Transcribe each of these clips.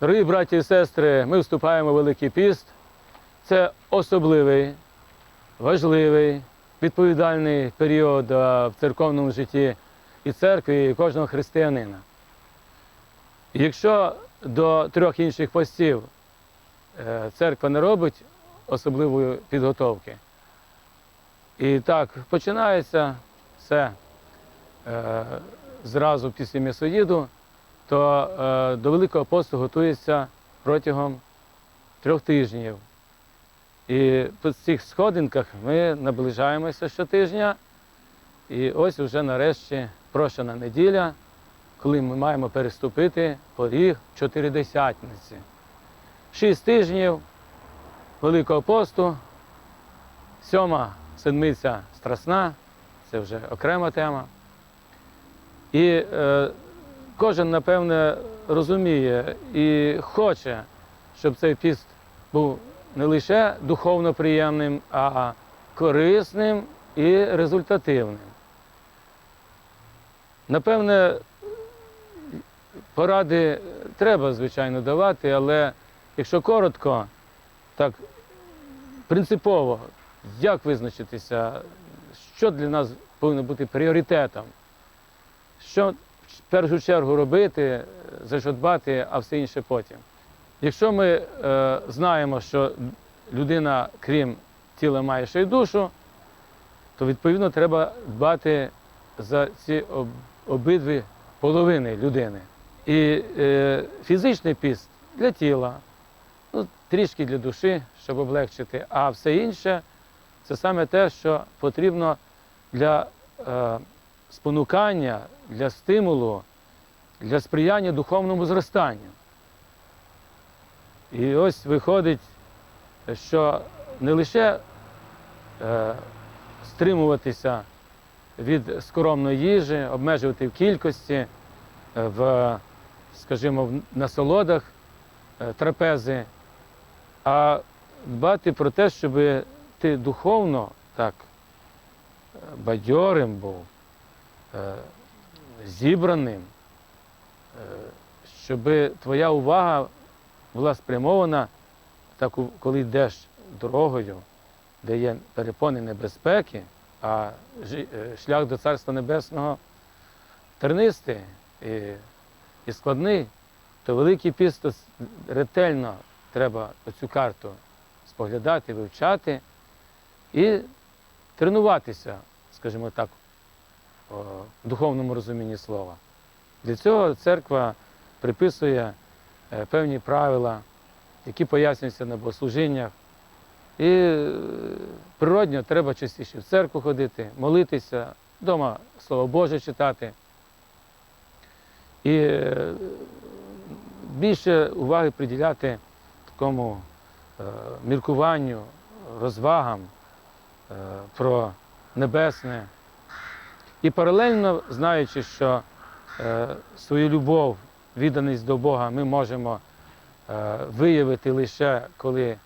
Дорогі браті і сестри, ми вступаємо в Великий піст. Це особливий, важливий, відповідальний період в церковному житті і церкви, і кожного християнина. Якщо до трьох інших постів е, церква не робить особливої підготовки, і так починається все е, зразу після м'ясоїду, то е, до Великого посту готується протягом трьох тижнів. І по цих сходинках ми наближаємося щотижня. І ось вже нарешті прощена неділя, коли ми маємо переступити поріг чотиридесятниці. Шість тижнів Великого посту, сьома седмиця страсна, це вже окрема тема. І е, кожен, напевне, розуміє і хоче, щоб цей піст був не лише духовно приємним, а корисним і результативним. Напевне, поради треба, звичайно, давати, але якщо коротко, так принципово, як визначитися, що для нас повинно бути пріоритетом, що в першу чергу робити, за що дбати, а все інше потім. Якщо ми е, знаємо, що людина, крім тіла, має ще й душу, то відповідно треба дбати за ці об- обидві половини людини. І е, фізичний піст для тіла, ну, трішки для душі, щоб облегчити, а все інше це саме те, що потрібно для е, спонукання, для стимулу, для сприяння духовному зростанню. І ось виходить, що не лише е, стримуватися від скоромної їжі, обмежувати в кількості, е, в, скажімо, в насолодах е, трапези, а дбати про те, щоб ти духовно так е, бадьорим був, зібраним, е, щоб твоя увага була спрямована, так, коли йдеш дорогою, де є перепони небезпеки, а е, шлях до Царства Небесного тернистий і, складний, то Великий піст ретельно треба цю карту споглядати, вивчати і тренуватися, скажімо так, в духовному розумінні слова. Для цього церква приписує е, певні правила, які пояснюються на богослужіннях. І е, природньо треба частіше в церкву ходити, молитися, вдома Слово Боже читати. І е, більше уваги приділяти такому е, міркуванню, розвагам е, про небесне. І паралельно, знаючи, що е, свою любов, відданість до Бога ми можемо е, виявити лише коли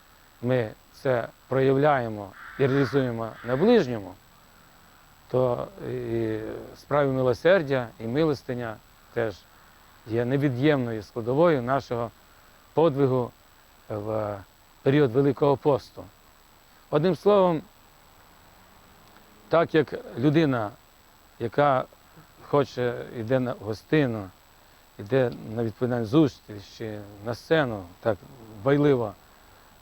ми це проявляємо і реалізуємо на ближньому, то і справи милосердя і милостиня теж є невід'ємною складовою нашого подвигу в період Великого посту. Одним словом, так як людина, яка хоче йде на гостину, йде на відповідальну зустріч чи на сцену, так байливо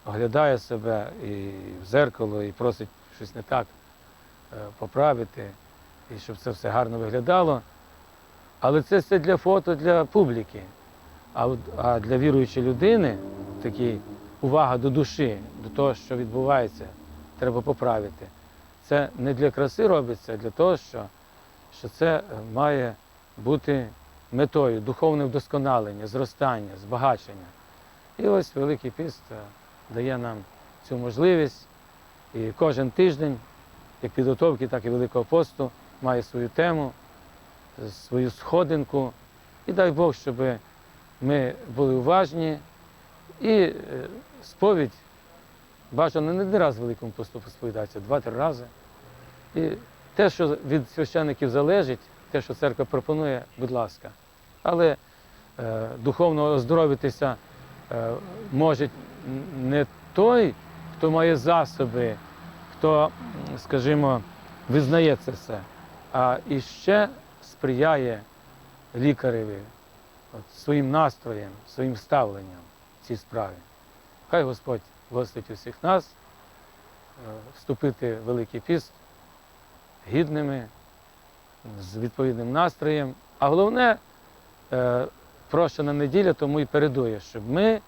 оглядає себе і в зеркало, і просить щось не так е, поправити, і щоб це все гарно виглядало. Але це все для фото, для публіки. А, для віруючої людини такий увага до душі, до того, що відбувається, треба поправити. Це не для краси робиться, а для того, що, що це е, має бути метою духовне вдосконалення, зростання, збагачення. І ось Великий піст е, дає нам цю можливість. І кожен тиждень, як підготовки, так і Великого посту, має свою тему, е, свою сходинку. І дай Бог, щоб ми були уважні. І сповідь бажано не один раз в Великому посту сповідатися, два-три рази. І те, що від священників залежить, те, що церква пропонує, будь ласка. Але е, духовно оздоровитися е, може не той, хто має засоби, хто, скажімо, визнає це все, а іще сприяє лікареві от, своїм настроєм, своїм ставленням в цій справі. Хай Господь гостить усіх нас, е, вступити в Великий піст гідними, з відповідним настроєм. А головне, е, прощена неділя тому і передує, щоб ми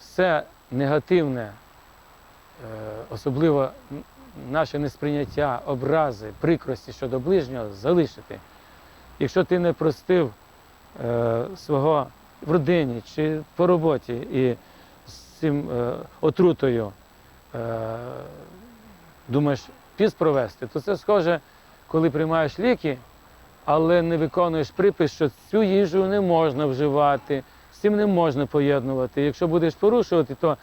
все негативне, е, особливо наше несприйняття, образи, прикрості щодо ближнього залишити. Якщо ти не простив е, свого в родині чи по роботі і з цим отрутою думаєш піст провести, то це схоже, коли приймаєш ліки, але не виконуєш припис, що цю їжу не можна вживати, з цим не можна поєднувати. Якщо будеш порушувати, то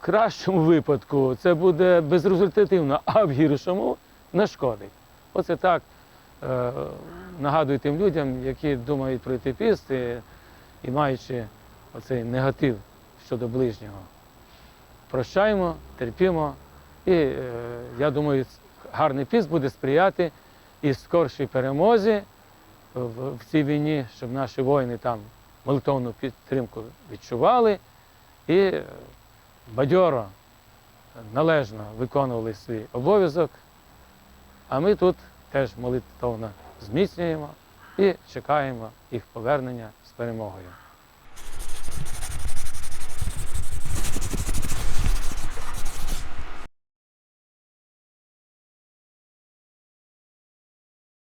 в кращому випадку це буде безрезультативно, а в гіршому нашкодить. Оце так е, нагадую тим людям, які думають пройти піст і, і маючи оцей негатив щодо ближнього. Прощаємо, терпімо, і е, я думаю, гарний піст буде сприяти і скоршій перемозі в, в цій війні, щоб наші воїни там молитовну підтримку відчували і е, бадьоро, належно виконували свій обов'язок. А ми тут теж молитовно зміцнюємо і чекаємо їх повернення з перемогою.